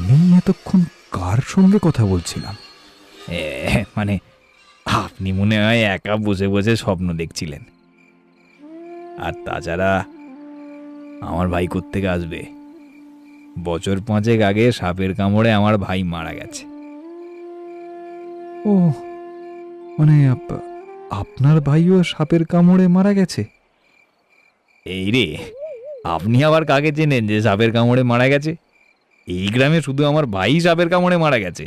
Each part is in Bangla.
আমি এতক্ষণ কার সঙ্গে কথা বলছিলাম? মানে আপনি মনে হয় একা বসে বসে স্বপ্ন দেখছিলেন। আর তাছাড়া আমার ভাই কোত্থেকে আসবে? বছর পাঁচেক আগে সাপের কামড়ে আমার ভাই মারা গেছে। ও মানে আপ- আপনার ভাইও সাপের কামড়ে মারা গেছে? এই রে আপনি আবার কাকে চেনেন যে সাপের কামড়ে মারা গেছে? এই গ্রামে শুধু আমার ভাই সাপের কামড়ে মারা গেছে।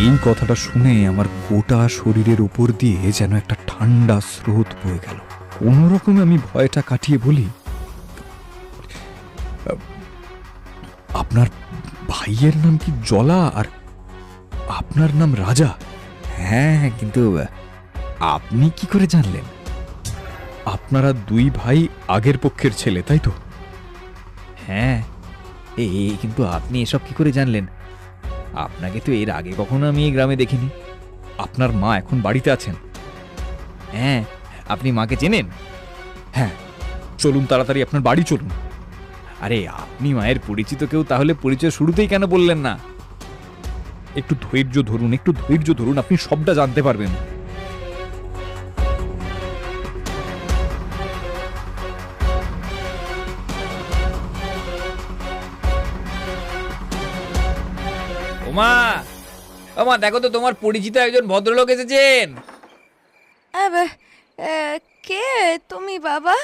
এই কথাটা শুনে আমার গোটা শরীরের উপর দিয়ে যেন একটা ঠান্ডা স্রোত বয়ে গেল। কোনো রকমে আমি ভয়টা কাটিয়ে বলি, আপনার ভাইয়ের নাম কি জলা আর আপনার নাম রাজা? হ্যাঁ কিন্তু আপনি কি করে জানলেন? আপনারা দুই ভাই আগের পক্ষের ছেলে, তাই তো? হ্যাঁ এই কিন্তু আপনি এসব কি করে জানলেন? আপনাকে তো এর আগে কখনো আমি এই গ্রামে দেখিনি। আপনার মা এখন বাড়িতে আছেন। হ্যাঁ আপনি মাকে চেনেন? হ্যাঁ চলুন তাড়াতাড়ি আপনার বাড়ি চলুন। আরে, আপনি মায়ের পরিচিত কেউ, তাহলে পরিচয় শুরুতেই কেন বললেন না? একটু ধৈর্য ধরুন, একটু ধৈর্য ধরুন, আপনি সবটা জানতে পারবেন। ওমা ওমা দেখো তো তোমার পরিচিত একজন ভদ্রলোক এসেছেন। এ, কে? তুমি বাবা?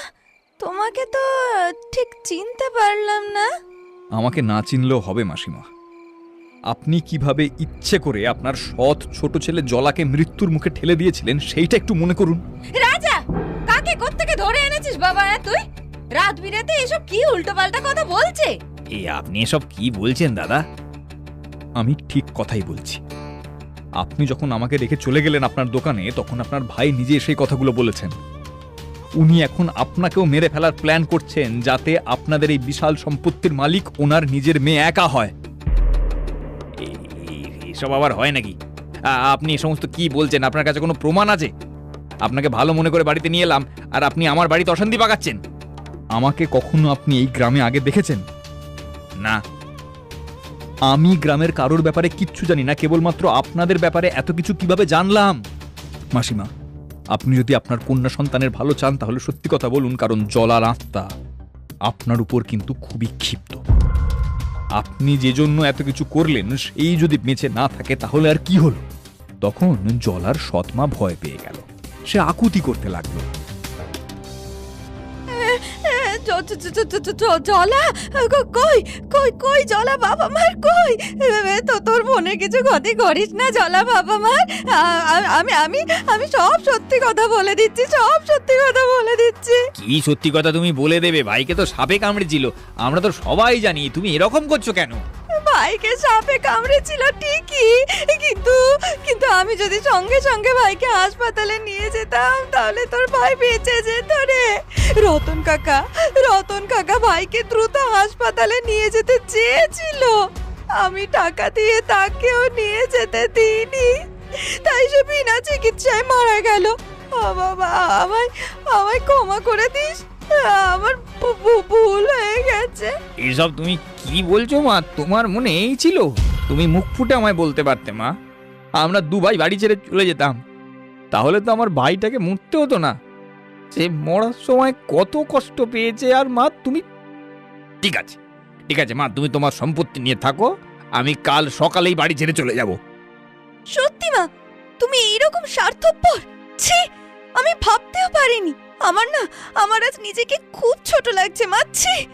তোমাকে তো ঠিক চিনতে পারলাম না। আমাকে না চিনলেও হবে মাসিমা। আপনি কীভাবে ইচ্ছে করে আপনার সৎ ছোট ছেলে জলাকে মৃত্যুর মুখে ঠেলে দিয়েছিলেন সেইটা একটু মনে করুন। রাজা কাকে কোত্থেকে ধরে এনেছিস বাবা এ তুই? রাত বিরাতে এসব কি উল্টোপাল্টা কথা বলছে? এই আপনি এসব কি বলছেন দাদা? আমি ঠিক কথাই বলছি। আপনি যখন আমাকে রেখে চলে গেলেন আপনার দোকানে, তখন আপনার ভাই নিজে সেই কথাগুলো বলেছেন। উনি এখন আপনাকেও মেরে ফেলার প্ল্যান করছেন যাতে আপনাদের এই বিশাল সম্পত্তির মালিক ওনার নিজের মেয়ে একা হয়। এসব আবার হয় নাকি? আপনি এ সমস্ত কি বলছেন? আপনার কাছে কোনো প্রমাণ আছে? আপনাকে ভালো মনে করে বাড়িতে নিয়ে এলাম, আর আপনি আমার বাড়িতে অশান্তি পাকাচ্ছেন। আমাকে কখনো আপনি এই গ্রামে আগে দেখেছেন? না। আমি গ্রামের কারোর ব্যাপারে কিচ্ছু জানি না, কেবলমাত্র আপনাদের ব্যাপারে এত কিছু কীভাবে জানলাম? মাসিমা, আপনি যদি আপনার কন্যা সন্তানের ভালো চান, তাহলে সত্যি কথা বলুন, কারণ জলার আত্মা আপনার উপর কিন্তু খুবই ক্ষিপ্ত। আপনি যে জন্য এত কিছু করলেন, সেই যদি বেঁচে না থাকে, তাহলে আর কি হলো? তখন জলার সৎমা ভয় পেয়ে গেল। সে আকুতি করতে লাগল। জলা? কই? কই কই জলা বাবা মার, কই? তো তোর বোনের কিছু ক্ষতি করিস না জলা বাবা মার। আমি আমি আমি সব সত্যি কথা বলে দিচ্ছি, সব সত্যি কথা বলে দিচ্ছি। কি সত্যি কথা তুমি বলে দেবে? ভাইকে তো সাপে কামড়েছিল। আমরা তো সবাই জানি, তুমি এরকম করছ কেন? ভাইকে সাপে কামড়েছিল, ঠিকই। কিন্তু কিন্তু আমি যদি সঙ্গে সঙ্গে ভাইকে হাসপাতালে নিয়ে যেতাম, তাহলে তোর ভাই বেঁচে যেত রে। রতন কাকা রতন কাকা ভাইকে দ্রুত হাসপাতালে নিয়ে যেতে চেয়েছিল। আমি টাকা দিয়ে তাকেও নিয়ে যেতে দিইনি। তাই সে বিনা চিকিৎসায় মারা গেল। বাবা, আমায় আমায় ক্ষমা করে দিস। আমার ভুল হয়ে গেছে। এসব তুমি কি বলছো মা? তোমার মনে এই ছিল? তুমি মুখ ফুটে আমায় বলতে পারতে মা। আমরা দু ভাই বাড়ি ছেড়ে চলে যেতাম। তাহলে তো আমার ভাইটাকে মরতে হতো না। সে মরার সময় কত কষ্ট পেয়েছে আর মা তুমি ঠিক আছে ঠিক আছে মা তুমি তোমার সম্পত্তি নিয়ে থাকো। আমি কাল সকালেই বাড়ি ছেড়ে চলে যাব। সত্যি মা? তুমি এইরকম স্বার্থপর? ছি আমি ভাবতেও পারিনি। আমার না আমার আজ নিজেকে খুব ছোট লাগছে মাচ্ছি ছি